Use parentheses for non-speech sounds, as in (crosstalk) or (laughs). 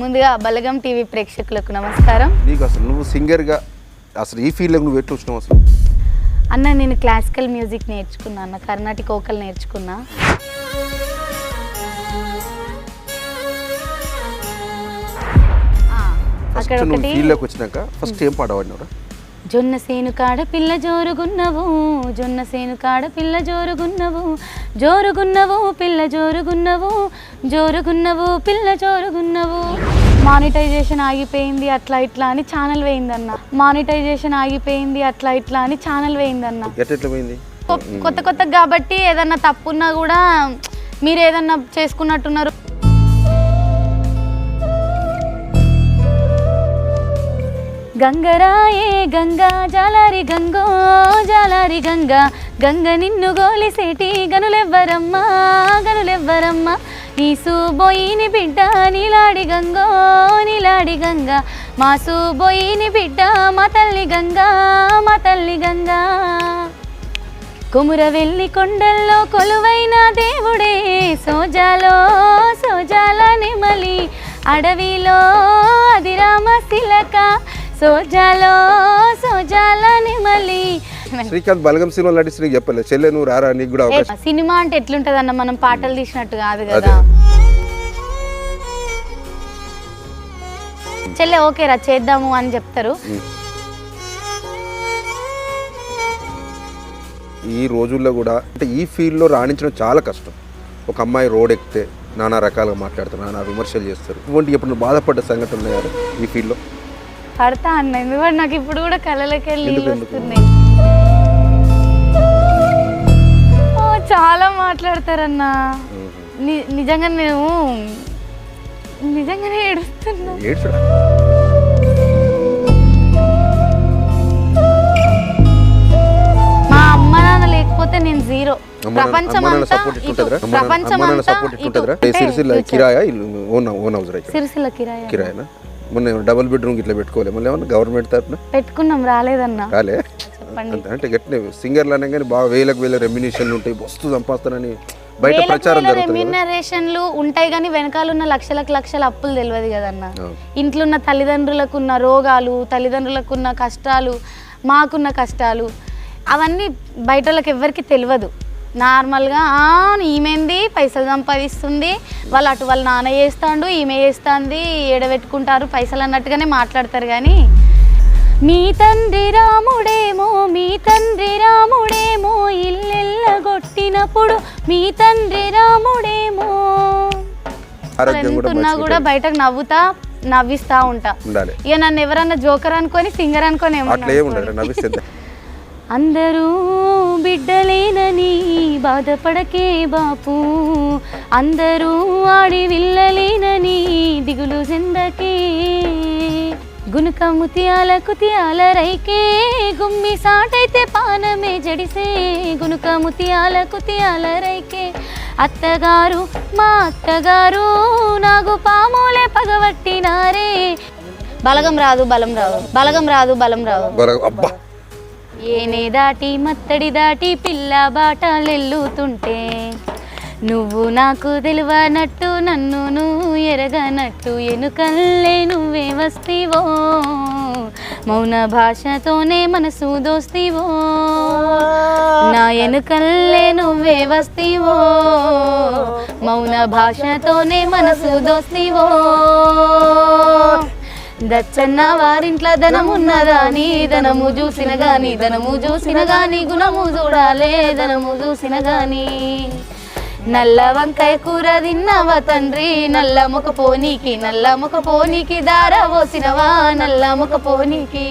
ముందుగా బలగం టీవీ ప్రేక్షకులకు నమస్కారం. నీకు అసలు నువ్వు సింగర్గా అసలు ఈ ఫీల్డ్లో నువ్వు ఎట్లా వచ్చినావు అసలు? అన్న నేను క్లాసికల్ మ్యూజిక్ నేర్చుకున్నా అన్న కర్ణాటిక్ ఓకల్ నేర్చుకున్నా. ఆ, అక్కడ నువ్వు ఒకటి ఫీల్డ్లోకి వచ్చినాక ఫస్ట్ ఏం పాడవాడినవరా జొన్న సేను కాడ పిల్ల జోరుగున్నవు జొన్న సేను కాడ పిల్ల జోరుగున్నవు జోరుగున్నవు పిల్ల జోరుగున్నవు జోరుగున్నవు పిల్ల జోరుగున్నవు. మానిటైజేషన్ ఆగిపోయింది అట్లా ఇట్లా అని ఛానల్ వేయిందన్న. మానిటైజేషన్ ఆగిపోయింది అట్లా ఇట్లా అని ఛానల్ వేయిందన్న. కొత్త కొత్త కాబట్టి ఏదన్నా తప్పున్నా కూడా మీరు ఏదన్నా చేసుకున్నట్టున్నారు. గంగరాయే గంగా జాలారి గంగో జాలారి గంగా. గంగ నిన్ను గోలిసేటి గనులెవ్వరమ్మా గనులెవ్వరమ్మా. నీ సూబోయిని బిడ్డ నీలాడి గంగో నీలాడి గంగా. మా సూబోయిని బిడ్డ మా తల్లి గంగా మా తల్లి గంగా. కుమురవెల్లి కొండల్లో కొలువైన దేవుడే సోజాలో సోజాల నెమలి. అడవిలో అదిర సోజాలో శ్రీకాంత్ బలగం సినిమా నటిస్తే నీకు చెప్పలేదు. చెల్లె నువ్వు రారా నీకు కూడా అవకాశం. సినిమా అంటే ఎట్లుంటదన్న మనం పాటలు తీసినట్టు కాదు. కదా. చెల్లె ఓకే రా చేద్దాము అని చెప్తారు. ఈ రోజుల్లో కూడా అంటే ఈ ఫీల్డ్లో రాణించడం చాలా కష్టం. ఒక అమ్మాయి రోడ్ ఎక్కితే నానా రకాలుగా మాట్లాడతారు నానా విమర్శలు చేస్తారు. ఇటువంటి ఎప్పుడు బాధపడ్డ సంఘటన ఈ ఫీల్డ్లో? పడతా అన్న. ఎందుకంటే నాకు ఇప్పుడు కూడా వెళ్ళి ఎందుకు, ఎందుకు? వస్తున్నాయి. ఓ, చాలా మాట్లాడతారన్న. నిజంగా నేను నిజంగానే ఏడుస్తున్నా. మా అమ్మ నాన్న లేకపోతే నేను జీరో. ప్రపంచం అంతా ప్రపంచం అంతా సిరిసిల్ల. కిరాయా? ఓన్ ఓన్ హౌస్ కిరాయి. కిరాయనా? మొన్న డబుల్ బెడ్రూమ్ ఇట్లా పెట్టుకోలే. మళ్ళీ ఏమన్నా గవర్నమెంట్ తరఫున పెట్టుకున్నాం రాలేదన్న. రాలే? అంటే గట్టినే సింగర్లు అనే కానీ బాగా వేలకు వేల రెమ్యునేషన్లు ఉంటాయి వస్తు సంపాదనని బయట ప్రచారం. రెమ్యూనరేషన్లు ఉంటాయి కానీ వెనకాల ఉన్న లక్షలకు లక్షల అప్పులు తెలియదు కదన్న. ఇంట్లో ఉన్న తల్లిదండ్రులకు ఉన్న రోగాలు తల్లిదండ్రులకు ఉన్న కష్టాలు మాకున్న కష్టాలు అవన్నీ బయట వాళ్ళకి ఎవరికి తెలియదు నార్మల్గా "ఆ, ఈమెంది పైసలు సంపాదిస్తుంది. వాళ్ళు అటు వాళ్ళ నాన్న చేస్తాడు ఈమె చేస్తుంది ఏడబెట్టుకుంటారు పైసలు అన్నట్టుగానే మాట్లాడతారు కానీ మీ తండ్రి రాముడేమో మీ తండ్రి రాముడేమో ఇల్లెల్లగొట్టినప్పుడు మీ తండ్రి రాముడేమో. ఆరోగ్యం కూడా బయటకు నవ్వుతా నవ్విస్తా ఉంటా. ఇక నన్ను ఎవరన్నా జోకర్ అనుకొని సింగర్ అనుకొని? (laughs) అందరూ బిడ్డలేనని బాధపడకే బాపు. అందరూ ఆడి విల్లలేనని దిగులు చెందకే. గునుక ముత్యాల కుతియాల రైకే గుమ్మి సాటైతే పానమే జడిసే. గునుక ముత్యాల కుతియాల రైకే. అత్తగారు మా అత్తగారు నాగు పాములే పగవట్టినారే. బలగం రాదు బలం రాదు. బలగం రాదు బలం రాదు. ఏనే దాటి మత్తడి దాటి పిల్ల బాటలెల్లుతుంటే నువ్వు నాకు తెలివనట్టు నన్ను నువ్వు ఎరగనట్టు ఎనుకల్లే నువ్వే వస్తీవో మౌన భాషతోనే మనసు దోస్తీవో నా ఎనుకల్లే నువ్వే వస్తీవో మౌన భాషతోనే మనసు దోస్తీవో. దచ్చన్న వారింట్లో ధనమున్నదా నీ ధనము చూసిన గాని ధనము చూసిన గాని గుణము చూడాలే ధనము చూసిన గాని. నల్ల వంకాయ కూర తిన్నవా తండ్రి? నల్ల ముఖ పోనీకి నల్ల ముఖ పోనీకి దార పోసినవా? నల్ల ముఖ పోనీకి